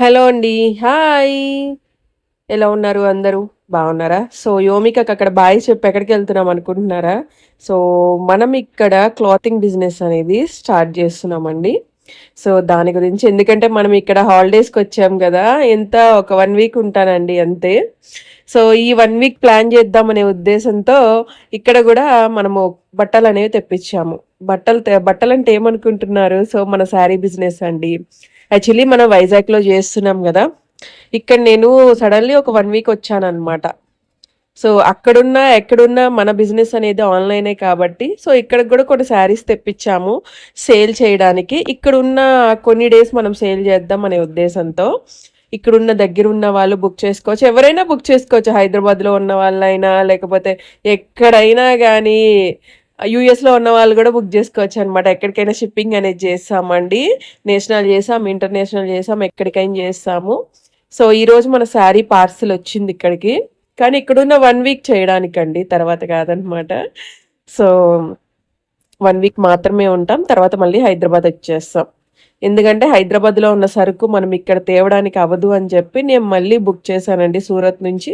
Hello అండి. Hi. ఎలా ఉన్నారు అందరూ? బాగున్నారా? సో, యోమికకు అక్కడ బాయ్ చెప్పి ఎక్కడికెళ్తున్నాం అనుకుంటున్నారా? సో, మనం ఇక్కడ క్లాతింగ్ బిజినెస్ అనేది స్టార్ట్ చేస్తున్నామండి. సో, దాని గురించి ఎందుకంటే మనం ఇక్కడ హాలిడేస్కి వచ్చాం కదా ఎంత ఒక వన్ వీక్ ఉంటానండి అంతే. సో, ఈ వన్ వీక్ ప్లాన్ చేద్దామనే ఉద్దేశంతో ఇక్కడ కూడా మనము బట్టలనేవి తెప్పిచ్చాము. బట్టలు బట్టలు అంటే ఏమనుకుంటున్నారు? సో, మన శారీ బిజినెస్ అండి. యాక్చువల్లీ మనం వైజాగ్‌లో చేస్తున్నాం కదా ఇక్కడ నేను సడన్లీ ఒక వన్ వీక్ వచ్చాననమాట. సో, అక్కడున్నా, ఎక్కడున్నా మన బిజినెస్ అనేది ఆన్‌లైనే కాబట్టి, సో, ఇక్కడ కూడా కొన్ని శారీస్ తెప్పిచ్చాము సేల్ చేయడానికి. ఇక్కడున్న కొన్ని డేస్ మనం సేల్ చేద్దాం అనే ఉద్దేశంతో, ఇక్కడున్న దగ్గర ఉన్న వాళ్ళు బుక్ చేసుకోవచ్చు. ఎవరైనా బుక్ చేసుకోవచ్చు. హైదరాబాద్‌లో ఉన్న వాళ్ళైనా, లేకపోతే ఎక్కడైనా కానీ యూఎస్‌లో ఉన్న వాళ్ళు కూడా బుక్ చేసుకోవచ్చు అనమాట ఎక్కడికైనా షిప్పింగ్ అనేది చేస్తామండి. నేషనల్ చేసాం, ఇంటర్నేషనల్ చేసాం, ఎక్కడికైనా చేస్తాము. సో, ఈరోజు మన శారీ పార్సిల్ వచ్చింది ఇక్కడికి. కానీ ఇక్కడున్న వన్ వీక్ చేయడానికండి. తర్వాత కాదనమాట. సో, వన్ వీక్ మాత్రమే ఉంటాం. తర్వాత మళ్ళీ హైదరాబాద్ వచ్చేస్తాం. ఎందుకంటే హైదరాబాద్‌లో ఉన్న సరుకు మనం ఇక్కడ తేవడానికి అవ్వదు అని చెప్పి నేను మళ్ళీ బుక్ చేశానండి సూరత్ నుంచి.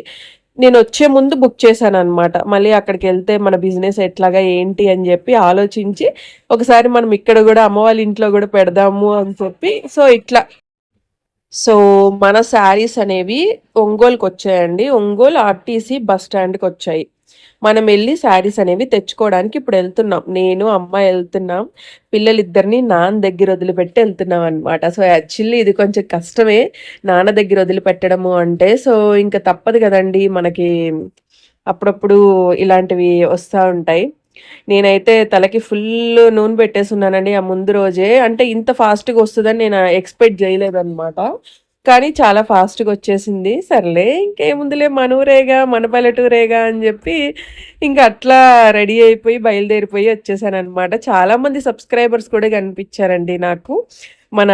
నేను వచ్చే ముందు బుక్ చేశాను అనమాట మళ్ళీ అక్కడికి వెళ్తే మన బిజినెస్ ఎట్లాగా ఏంటి అని చెప్పి ఆలోచించి, ఒకసారి మనం ఇక్కడ కూడా అమ్మ వాళ్ళ ఇంట్లో కూడా పెడదాము అని చెప్పి సో, ఇట్లా. సో, మన శారీస్ అనేవి ఒంగోలుకొచ్చాయండి. ఒంగోలు ఆర్టీసీ బస్ స్టాండ్కి వచ్చాయి. మనం వెళ్ళి శారీస్ అనేవి తెచ్చుకోవడానికి ఇప్పుడు వెళ్తున్నాం నేను, అమ్మ వెళ్తున్నాం పిల్లలిద్దరిని నాన్న దగ్గర వదిలిపెట్టి వెళ్తున్నాం అనమాట సో, యాక్చువల్లీ ఇది కొంచెం కష్టమే. నాన్న దగ్గర వదిలిపెట్టడము అంటే. సో, ఇంక తప్పదు కదండి మనకి అప్పుడప్పుడు ఇలాంటివి వస్తూ ఉంటాయి. నేనైతే తలకి ఫుల్ నూనె పెట్టేసున్నానండి ఆ ముందు రోజే. అంటే ఇంత ఫాస్ట్‌గా వస్తుందని నేను ఎక్స్‌పెక్ట్ జేయలేదనమాట. కానీ చాలా ఫాస్ట్‌గా వచ్చేసింది. సర్లే ఇంకేముందిలే మన ఊరేగా, మన పల్లెటూరేగా అని చెప్పి ఇంకా అట్లా రెడీ అయిపోయి, బయలుదేరిపోయి వచ్చేసాననమాట. చాలామంది సబ్స్క్రైబర్స్ కూడా కనిపించారండి నాకు. మన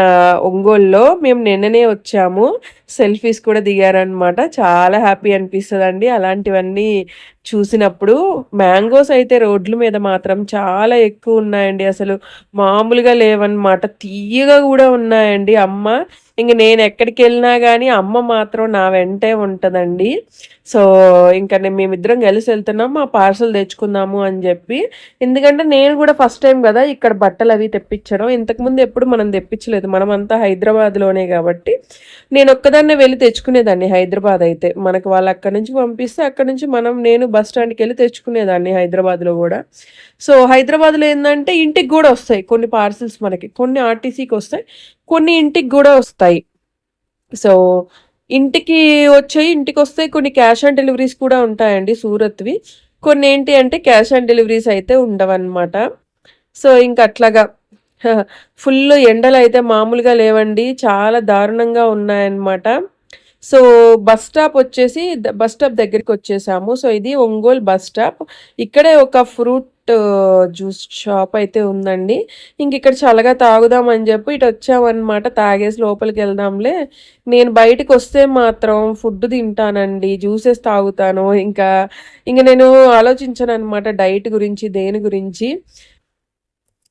ఒంగోలులో. మేము నిన్ననే వచ్చాము. సెల్ఫీస్ కూడా దిగారనమాట. చాలా హ్యాపీ అనిపిస్తుంది అండి అలాంటివన్నీ చూసినప్పుడు. మ్యాంగోస్ అయితే రోడ్ల మీద మాత్రం చాలా ఎక్కువ ఉన్నాయండి అసలు. మామూలుగా లేవన్నమాట తియ్యగా కూడా ఉన్నాయండి. అమ్మ ఇంక నేను ఎక్కడికెళ్ళినా కానీ అమ్మ మాత్రం నా వెంటే ఉంటుందండి సో, ఇంక నేను మేమిద్దరం కలిసి వెళ్తున్నాం ఆ పార్సెల్ తెచ్చుకుందాము అని చెప్పి ఎందుకంటే నేను కూడా ఫస్ట్ టైం కదా ఇక్కడ బట్టలు అవి తెప్పించడం ఇంతకుముందు ఎప్పుడు మనం తెప్పించలేదు మనమంతా హైదరాబాద్‌లోనే కాబట్టి నేను ఒక్కదాన్నే వెళ్ళి తెచ్చుకునేదాన్ని హైదరాబాద్ అయితే. మనకు వాళ్ళు అక్కడి నుంచి పంపిస్తే, అక్కడి నుంచి మనం నేను బస్ స్టాండ్కి వెళ్ళి తెచ్చుకునేదాన్ని హైదరాబాద్‌లో కూడా సో, హైదరాబాద్‌లో ఏంటంటే ఇంటికి కూడా వస్తాయి కొన్ని పార్సెల్స్ మనకి. కొన్ని ఆర్టీసీకి వస్తాయి కొన్ని ఇంటికి కూడా వస్తాయి. సో, ఇంటికి వచ్చేవి ఇంటికి వస్తాయి కొన్ని క్యాష్ ఆన్ డెలివరీస్ కూడా ఉంటాయండి సూరత్‌వి. కొన్ని ఏంటి అంటే క్యాష్ ఆన్ డెలివరీస్ అయితే ఉండవనమాట. సో, ఇంక అట్లాగా ఫుల్ ఎండలు అయితే మామూలుగా లేవండి. చాలా దారుణంగా ఉన్నాయన్నమాట. సో, బస్ స్టాప్ వచ్చేసి బస్ స్టాప్ దగ్గరికి వచ్చేసాము సో, ఇది ఒంగోలు బస్ స్టాప్. ఇక్కడే ఒక ఫ్రూట్ జ్యూస్ షాప్ అయితే ఉందండి. ఇంకిక్కడ చల్లగా తాగుదాం అని చెప్పి ఇటు వచ్చామన్నమాట తాగేసి లోపలికి వెళ్దాంలే నేను బయటికొస్తే మాత్రం ఫుడ్ తింటానండి. జ్యూసెస్ తాగుతాను. ఇంకా, ఇంక నేను ఆలోచించాను అనమాట డైట్ గురించి, దేని గురించి.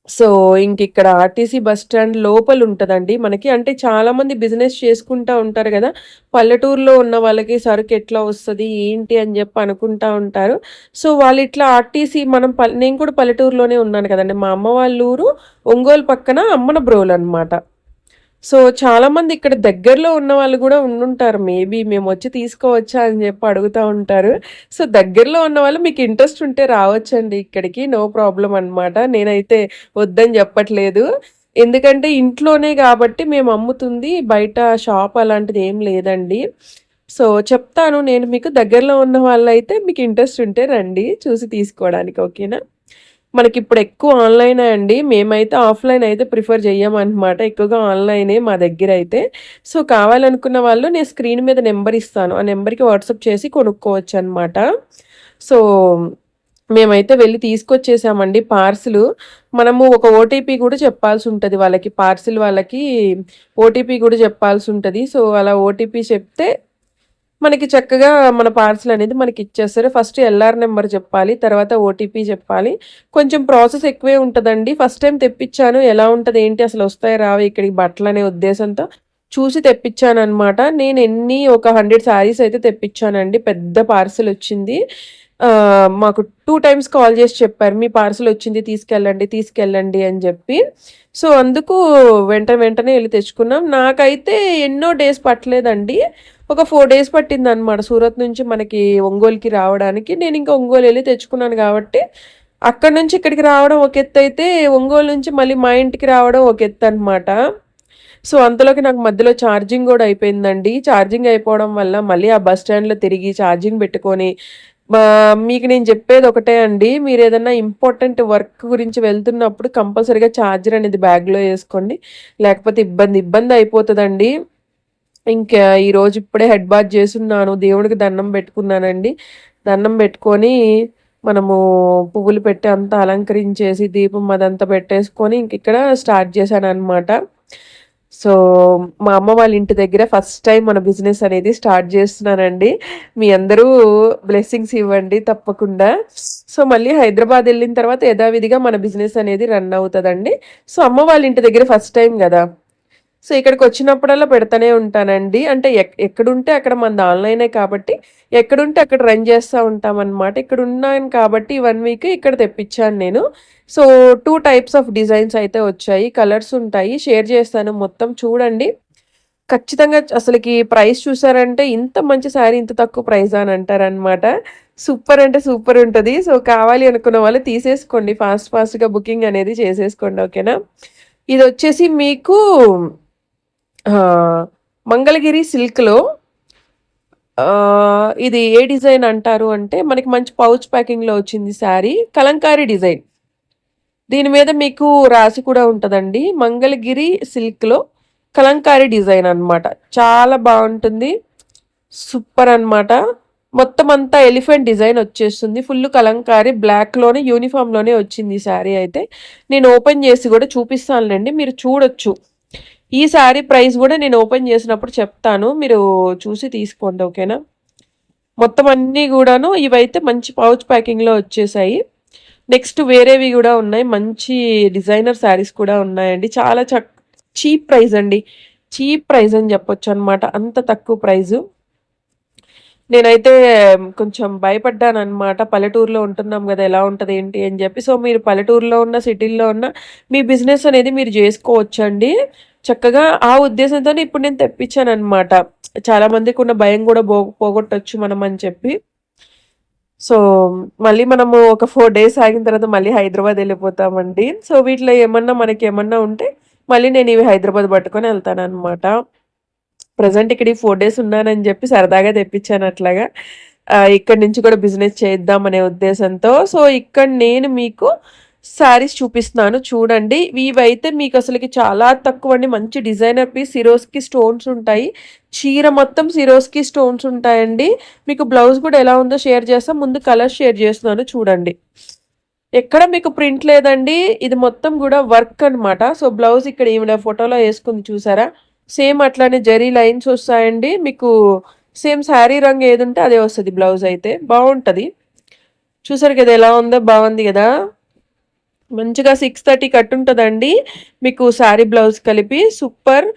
సో, ఇంకిక్కడ ఆర్టీసీ బస్ స్టాండ్ లోపల ఉంటుందండి మనకి. అంటే చాలామంది బిజినెస్ చేసుకుంటా ఉంటారు కదా పల్లెటూరులో ఉన్న వాళ్ళకి సరుకు ఎట్లా వస్తుంది ఏంటి అని చెప్పి అనుకుంటా ఉంటారు. సో, వాళ్ళు ఇట్లా ఆర్టీసీ మనం నేను కూడా పల్లెటూరులోనే ఉన్నాను కదండి మా అమ్మ వాళ్ళ ఊరు ఒంగోలు పక్కన అమ్మన బ్రోలు అనమాట సో, చాలామంది ఇక్కడ దగ్గరలో ఉన్న వాళ్ళు కూడా ఉండుంటారు. మేబీ మేము వచ్చి తీసుకోవచ్చా అని చెప్పి అడుగుతా ఉంటారు. సో, దగ్గరలో ఉన్న వాళ్ళు మీకు ఇంట్రెస్ట్ ఉంటే రావచ్చండి ఇక్కడికి. నో ప్రాబ్లం అనమాట. నేనైతే వద్దని చెప్పట్లేదు ఎందుకంటే ఇంట్లోనే కాబట్టి మేము అమ్ముతుంది. బయట షాప్ అలాంటిది ఏం లేదండి. సో, చెప్తాను నేను మీకు దగ్గరలో ఉన్న వాళ్ళైతే మీకు ఇంట్రెస్ట్ ఉంటే రండి చూసి తీసుకోవడానికి. ఓకేనా? మనకిప్పుడు ఎక్కువ ఆన్‌లైనే అండి. మేమైతే ఆఫ్‌లైన్ అయితే ప్రిఫర్ చేయమన్నమాట ఎక్కువగా ఆన్‌లైనే మా దగ్గర అయితే సో, కావాలనుకున్న వాళ్ళు నేను స్క్రీన్ మీద నెంబర్ ఇస్తాను. ఆ నెంబర్‌కి వాట్సాప్ చేసి కొనుక్కోవచ్చు అనమాట సో, మేమైతే వెళ్ళి తీసుకొచ్చేసామండి పార్సిల్ మనము ఒక ఓటీపీ కూడా చెప్పాల్సి ఉంటుంది వాళ్ళకి. పార్సిల్ వాళ్ళకి ఓటీపీ కూడా చెప్పాల్సి ఉంటుంది సో, అలా ఓటీపీ చెప్తే మనకి చక్కగా మన పార్సెల్ అనేది మనకి ఇచ్చేస్తారు. ఫస్ట్ ఎల్ఆర్ నెంబర్ చెప్పాలి. తర్వాత ఓటీపీ చెప్పాలి. కొంచెం ప్రాసెస్ ఎక్కువే ఉంటుందండి. ఫస్ట్ టైం తెప్పిచ్చాను. ఎలా ఉంటుంది ఏంటి అసలు వస్తాయి రావు ఇక్కడికి అనే ఉద్దేశంతో చూసి తెప్పించాను అనమాట నేను ఎన్ని ఒక హండ్రెడ్ శారీస్ అయితే తెప్పించానండి. పెద్ద పార్సల్ వచ్చింది. మాకు టూ టైమ్స్ కాల్ చేసి చెప్పారు. మీ పార్సల్ వచ్చింది తీసుకెళ్ళండి తీసుకెళ్ళండి అని చెప్పి. సో అందుకు వెంట వెంటనే వెళ్ళి తెచ్చుకున్నాం. నాకైతే ఎన్నో డేస్ పట్టలేదండి. ఒక ఫోర్ డేస్ పట్టింది అనమాట సూరత్ నుంచి మనకి ఒంగోలుకి రావడానికి. నేను ఇంకా ఒంగోలు వెళ్ళి తెచ్చుకున్నాను కాబట్టి అక్కడ నుంచి ఇక్కడికి రావడం ఒక ఎత్తు అయితే ఒంగోలు నుంచి మళ్ళీ మా ఇంటికి రావడం ఒక ఎత్తు అనమాట సో అంతలోకి నాకు మధ్యలో ఛార్జింగ్ కూడా అయిపోయిందండి. ఛార్జింగ్ అయిపోవడం వల్ల మళ్ళీ ఆ బస్ స్టాండ్లో తిరిగి ఛార్జింగ్ పెట్టుకొని మీకు నేను చెప్పేది ఒకటే అండి. మీరు ఏదైనా ఇంపార్టెంట్ వర్క్ గురించి వెళ్తున్నప్పుడు కంపల్సరీగా ఛార్జర్ అనేది బ్యాగ్లో వేసుకోండి లేకపోతే ఇబ్బంది ఇబ్బంది అయిపోతుందండి. ఇంకా ఈరోజు ఇప్పుడే హెడ్ బాత్ చేస్తున్నాను దేవుడికి దండం పెట్టుకున్నానండి. దండం పెట్టుకొని మనము పువ్వులు పెట్టి అంతా అలంకరించేసి దీపం అదంతా పెట్టేసుకొని ఇంక ఇక్కడ స్టార్ట్ చేశాను అనమాట సో మా అమ్మ వాళ్ళ ఇంటి దగ్గర ఫస్ట్ టైం మన బిజినెస్ అనేది స్టార్ట్ చేస్తున్నానండి. మీ అందరూ బ్లెస్సింగ్స్ ఇవ్వండి తప్పకుండా. సో మళ్ళీ హైదరాబాద్ వెళ్ళిన తర్వాత యథావిధిగా మన బిజినెస్ అనేది రన్ అవుతుందండి. సో అమ్మ వాళ్ళ ఇంటి దగ్గర ఫస్ట్ టైం కదా. సో ఇక్కడికి వచ్చినప్పుడల్లా పెడతానే ఉంటానండి. అంటే ఎక్ ఎక్కడుంటే అక్కడ మనది ఆన్లైనే కాబట్టి ఎక్కడుంటే అక్కడ రన్ చేస్తూ ఉంటాం అనమాట ఇక్కడ ఉన్నాను కాబట్టి వన్ వీక్ ఇక్కడ తెప్పించాను నేను. So two types of designs అయితే వచ్చాయి. కలర్స్ ఉంటాయి. షేర్ చేస్తాను మొత్తం చూడండి. ఖచ్చితంగా అసలుకి ప్రైస్ చూసారంటే ఇంత మంచి శారీ ఇంత తక్కువ ప్రైస్ అని అంటారనమాట సూపర్ అంటే సూపర్ ఉంటుంది. సో కావాలి అనుకున్న వాళ్ళు తీసేసుకోండి. ఫాస్ట్ ఫాస్ట్గా బుకింగ్ అనేది చేసేసుకోండి. ఓకేనా ఇది వచ్చేసి మీకు మంగళగిరి సిల్క్లో ఇది ఏ డిజైన్ అంటారు అంటే మనకి మంచి పౌచ్ ప్యాకింగ్లో వచ్చింది శారీ కలంకారీ డిజైన్. దీని మీద మీకు రాసి కూడా ఉంటుందండి. మంగళగిరి సిల్క్లో కలంకారీ డిజైన్ అన్నమాట. చాలా బాగుంటుంది. సూపర్ అన్నమాట. మొత్తం అంతా ఎలిఫెంట్ డిజైన్ వచ్చేస్తుంది. ఫుల్ కలంకారీ బ్లాక్లోనే యూనిఫామ్లోనే వచ్చింది ఈ శారీ అయితే. నేను ఓపెన్ చేసి కూడా చూపిస్తానులేండి. మీరు చూడొచ్చు. ఈ శారీ ప్రైస్ కూడా నేను ఓపెన్ చేసినప్పుడు చెప్తాను. మీరు చూసి తీసుకోండి ఓకేనా? మొత్తం అన్నీ కూడాను ఇవైతే మంచి పౌచ్ ప్యాకింగ్లో వచ్చేసాయి. నెక్స్ట్ వేరేవి కూడా ఉన్నాయి. మంచి డిజైనర్ శారీస్ కూడా ఉన్నాయండి. చాలా చక్ చీప్ ప్రైస్ అండి. చీప్ ప్రైస్ అని చెప్పొచ్చు అనమాట అంత తక్కువ ప్రైజు. నేనైతే కొంచెం భయపడ్డాను అనమాట పల్లెటూరులో ఉంటున్నాం కదా ఎలా ఉంటుంది ఏంటి అని చెప్పి. సో మీరు పల్లెటూరులో ఉన్న సిటీల్లో ఉన్న మీ బిజినెస్ అనేది మీరు చేసుకోవచ్చండి. చక్కగా ఆ ఉద్దేశంతో ఇప్పుడు నేను తెప్పించాను అనమాట చాలా మందికి ఉన్న భయం కూడా పో పోగొట్టచ్చు మనం అని చెప్పి. సో మళ్ళీ మనము ఒక ఫోర్ డేస్ ఆగిన తర్వాత మళ్ళీ హైదరాబాద్ వెళ్ళిపోతామండి. సో వీటిలో ఏమన్నా మనకి ఏమన్నా ఉంటే మళ్ళీ నేను ఇవి హైదరాబాద్ పట్టుకొని వెళ్తాను అనమాట ప్రజెంట్ ఇక్కడ ఈ ఫోర్ డేస్ ఉన్నానని చెప్పి సరదాగా తెప్పించాను అట్లాగా. ఇక్కడ ఇక్కడి నుంచి కూడా బిజినెస్ చేద్దాం అనే ఉద్దేశంతో. సో ఇక్కడ నేను మీకు శారీస్ చూపిస్తున్నాను చూడండి. ఇవైతే మీకు అసలుకి చాలా తక్కువ అండి మంచి డిజైనర్ పీస్ సిరోస్కి స్టోన్స్ ఉంటాయి. చీర మొత్తం సిరోస్కి స్టోన్స్ ఉంటాయండి. మీకు బ్లౌజ్ కూడా ఎలా ఉందో షేర్ చేస్తాం. ముందు కలర్ షేర్ చేస్తున్నాను చూడండి. ఎక్కడ మీకు ప్రింట్ లేదండి. ఇది మొత్తం కూడా వర్క్ అన్నమాట. సో బ్లౌజ్ ఇక్కడ ఈవిడ ఫోటోలో వేసుకుంది చూసారా? సేమ్ అట్లానే జరీ లైన్స్ వస్తాయండి. మీకు సేమ్ శారీ రంగు ఏది ఉంటే అదే వస్తుంది బ్లౌజ్ అయితే. బాగుంటుంది. చూసారు కదా ఎలా ఉందో? బాగుంది కదా? మంచిగా సిక్స్ థర్టీ కట్ ఉంటుందండి. మీకు శారీ బ్లౌజ్ కలిపి సూపర్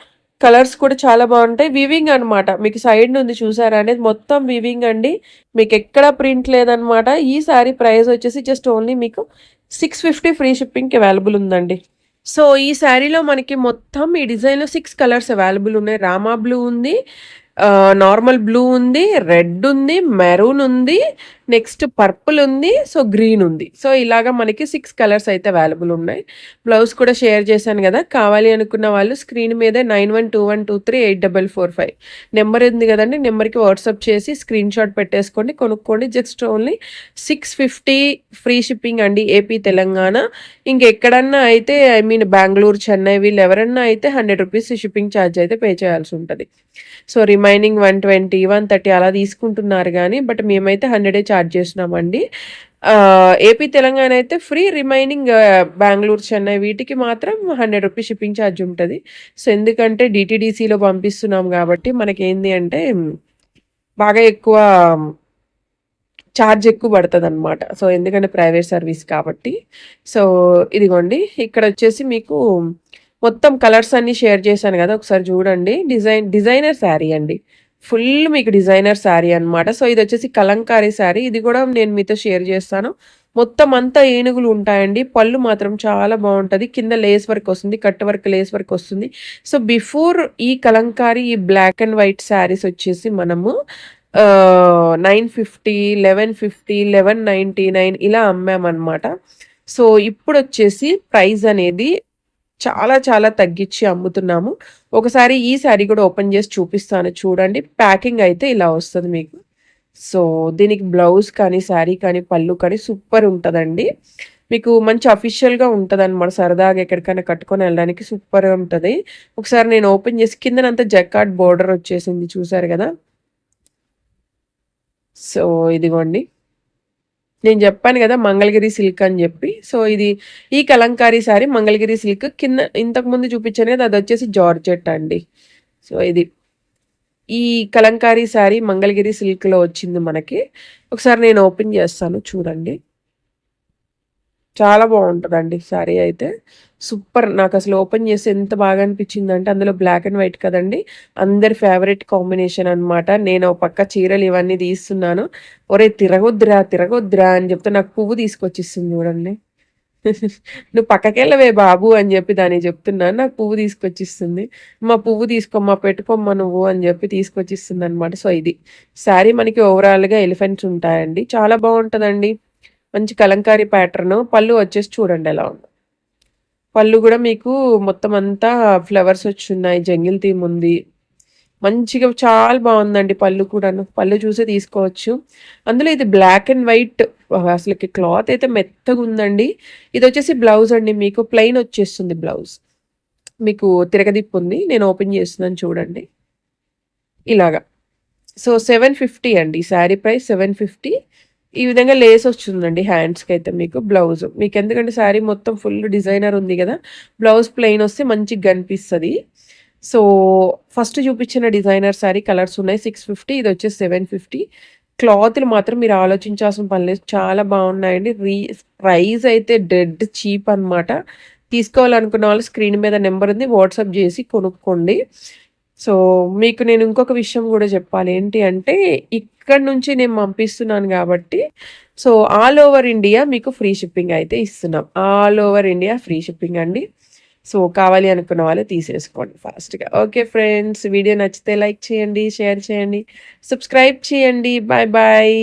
కలర్స్ కూడా చాలా బాగుంటాయి. వివింగ్ అన్నమాట. మీకు సైడ్ నుండి చూసారా అనేది మొత్తం వివింగ్ అండి. మీకు ఎక్కడ ప్రింట్ లేదనమాట ఈ శారీ ప్రైస్ వచ్చేసి జస్ట్ ఓన్లీ మీకు సిక్స్ ఫిఫ్టీ ఫ్రీ షిప్పింగ్కి అవైలబుల్ ఉందండి. సో ఈ శారీలో మనకి మొత్తం ఈ డిజైన్లో సిక్స్ కలర్స్ అవైలబుల్ ఉన్నాయి. రామా బ్లూ ఉంది నార్మల్ బ్లూ ఉంది రెడ్ ఉంది మెరూన్ ఉంది నెక్స్ట్ పర్పుల్ ఉంది సో గ్రీన్ ఉంది. సో ఇలాగా మనకి సిక్స్ కలర్స్ అయితే అవైలబుల్ ఉన్నాయి. బ్లౌజ్ కూడా షేర్ చేశాను కదా కావాలి అనుకున్న వాళ్ళు స్క్రీన్ మీద nine one two one two three eight double four five. Number ఉంది కదండి నెంబర్కి వాట్సాప్ చేసి స్క్రీన్ షాట్ పెట్టేసుకోండి కొనుక్కోండి. Just only six fifty free shipping అండి ఏపీ తెలంగాణ. ఇంకెక్కడన్నా అయితే ఐ మీన్ బెంగళూరు చెన్నై వీళ్ళు ఎవరన్నా అయితే హండ్రెడ్ రూపీస్ షిప్పింగ్ ఛార్జ్ అయితే పే చేయాల్సి ఉంటుంది. So remaining one twenty one thirty అలా తీసుకుంటున్నారు కానీ బట్ మేమైతే హండ్రెడే ఛార్జ్ స్టార్ట్ చేసినామండి. ఏపీ తెలంగాణ అయితే ఫ్రీ రిమైనింగ్ బెంగళూరు చెన్నై వీటికి మాత్రం హండ్రెడ్ రూపీస్ షిప్పింగ్ ఛార్జ్ ఉంటుంది. సో ఎందుకంటే డిటీడీసీలో పంపిస్తున్నాం కాబట్టి మనకేంది అంటే బాగా ఎక్కువ ఛార్జ్ ఎక్కువ పడుతుంది అనమాట సో ఎందుకంటే ప్రైవేట్ సర్వీస్ కాబట్టి. సో ఇదిగోండి ఇక్కడ వచ్చేసి మీకు మొత్తం కలర్స్ అన్నీ షేర్ చేశాను కదా ఒకసారి చూడండి. డిజైన్ డిజైనర్ శారీ అండి. ఫుల్ మీకు డిజైనర్ శారీ అనమాట సో ఇది వచ్చేసి కలంకారీ శారీ. ఇది కూడా నేను మీతో షేర్ చేస్తాను. మొత్తం అంతా ఏనుగులు ఉంటాయండి. పళ్ళు మాత్రం చాలా బాగుంటుంది. కింద లేస్ వర్క్ వస్తుంది. కట్ వర్క్ లేస్ వర్క్ వస్తుంది. సో బిఫోర్ ఈ కలంకారీ ఈ బ్లాక్ అండ్ వైట్ శారీస్ వచ్చేసి మనము nine fifty eleven fifty eleven ninety nine ఇలా అమ్మామన్నమాట. సో ఇప్పుడు వచ్చేసి ప్రైస్ అనేది చాలా చాలా తగ్గించి అమ్ముతున్నాము. ఒకసారి ఈ శారీ కూడా ఓపెన్ చేసి చూపిస్తాను. చూడండి ప్యాకింగ్ అయితే ఇలా వస్తుంది మీకు. సో దీనికి బ్లౌజ్ కానీ శారీ కానీ పళ్ళు కానీ సూపర్ ఉంటుందండి. మీకు మంచి అఫీషియల్గా ఉంటుంది అనమాట సరదాగా ఎక్కడికైనా కట్టుకొని వెళ్ళడానికి సూపర్గా ఉంటుంది. ఒకసారి నేను ఓపెన్ చేసి కిందనంతా జకాట్ బోర్డర్ వచ్చేసింది చూసారు కదా? సో ఇదిగోండి. నేను చెప్పాను కదా మంగళగిరి సిల్క్ అని చెప్పి. సో ఇది ఈ కలంకారీ సారీ మంగళగిరి సిల్క్ కింద ఇంతకుముందు చూపించాను కదా అది వచ్చేసి జార్జెట్ అండి. సో ఇది. ఈ కలంకారీ శారీ మంగళగిరి సిల్క్లో వచ్చింది మనకి. ఒకసారి నేను ఓపెన్ చేస్తాను చూడండి. చాలా బాగుంటుందండి శారీ అయితే. సూపర్. నాకు అసలు ఓపెన్ చేసి ఎంత బాగా అనిపించింది అంటే అందులో బ్లాక్ అండ్ వైట్ కదండి. అందరి ఫేవరెట్ కాంబినేషన్ అనమాట నేను పక్క చీరలు ఇవన్నీ తీస్తున్నాను. ఒరే తిరగొద్దురా తిరగొద్దురా అని చెప్తే నాకు పువ్వు తీసుకొచ్చిస్తుంది చూడండి. నువ్వు పక్కకెళ్ళవే బాబు అని చెప్పి దాన్ని చెప్తున్నాను. నాకు పువ్వు తీసుకొచ్చిస్తుంది మా పువ్వు తీసుకోమ్మా పెట్టుకోమ్మా నువ్వు అని చెప్పి తీసుకొచ్చిస్తుంది అనమాట సో ఇది. శారీ మనకి ఓవరాల్గా ఎలిఫెంట్స్ ఉంటాయండి. చాలా బాగుంటుందండి. మంచి కలంకారీ ప్యాటర్న్ పళ్ళు వచ్చేసి చూడండి ఎలా ఉంది. పళ్ళు కూడా మీకు మొత్తం అంతా ఫ్లవర్స్ వచ్చి ఉన్నాయి జంగిల్ థీమ్ ఉంది. మంచిగా చాలా బాగుందండి పళ్ళు కూడాను. పళ్ళు చూసే తీసుకోవచ్చు. అందులో ఇది బ్లాక్ అండ్ వైట్ అసలుకి క్లాత్ అయితే మెత్తగా ఉందండి. ఇది వచ్చేసి బ్లౌజ్ అండి మీకు ప్లెయిన్ వచ్చేస్తుంది బ్లౌజ్ మీకు తిరగదిప్పు ఉంది నేను ఓపెన్ చేస్తున్నాను చూడండి. ఇలాగా. సో సెవెన్ ఫిఫ్టీ అండి శారీ ప్రైస్ సెవెన్ ఫిఫ్టీ ఈ విధంగా లేస్ వస్తుందండి హ్యాండ్స్కి అయితే మీకు బ్లౌజ్. మీకు ఎందుకంటే శారీ మొత్తం ఫుల్ డిజైనర్ ఉంది కదా బ్లౌజ్ ప్లెయిన్ వస్తే మంచిగా కనిపిస్తుంది సో ఫస్ట్ చూపించిన డిజైనర్ శారీ కలర్స్ ఉన్నాయి సిక్స్ ఫిఫ్టీ ఇది వచ్చేసి సెవెన్ ఫిఫ్టీ. క్లాత్లు మాత్రం మీరు ఆలోచించాల్సిన పని లేదు చాలా బాగున్నాయండి. రీ ప్రైస్ అయితే డెడ్ చీప్ అనమాట తీసుకోవాలనుకున్న వాళ్ళు స్క్రీన్ మీద నెంబర్ ఉంది వాట్సాప్ చేసి కొనుక్కోండి. సో మీకు నేను ఇంకొక విషయం కూడా చెప్పాలి. ఏంటి అంటే ఇక్కడ నుంచి నేను పంపిస్తున్నాను కాబట్టి సో ఆల్ ఓవర్ ఇండియా మీకు ఫ్రీ షిప్పింగ్ అయితే ఇస్తున్నాం. All over India free shipping అండి. సో కావాలి అనుకున్న వాళ్ళు తీసేసుకోండి ఫాస్ట్గా. ఓకే ఫ్రెండ్స్ వీడియో నచ్చితే లైక్ చేయండి షేర్ చేయండి సబ్స్క్రైబ్ చేయండి. Bye bye.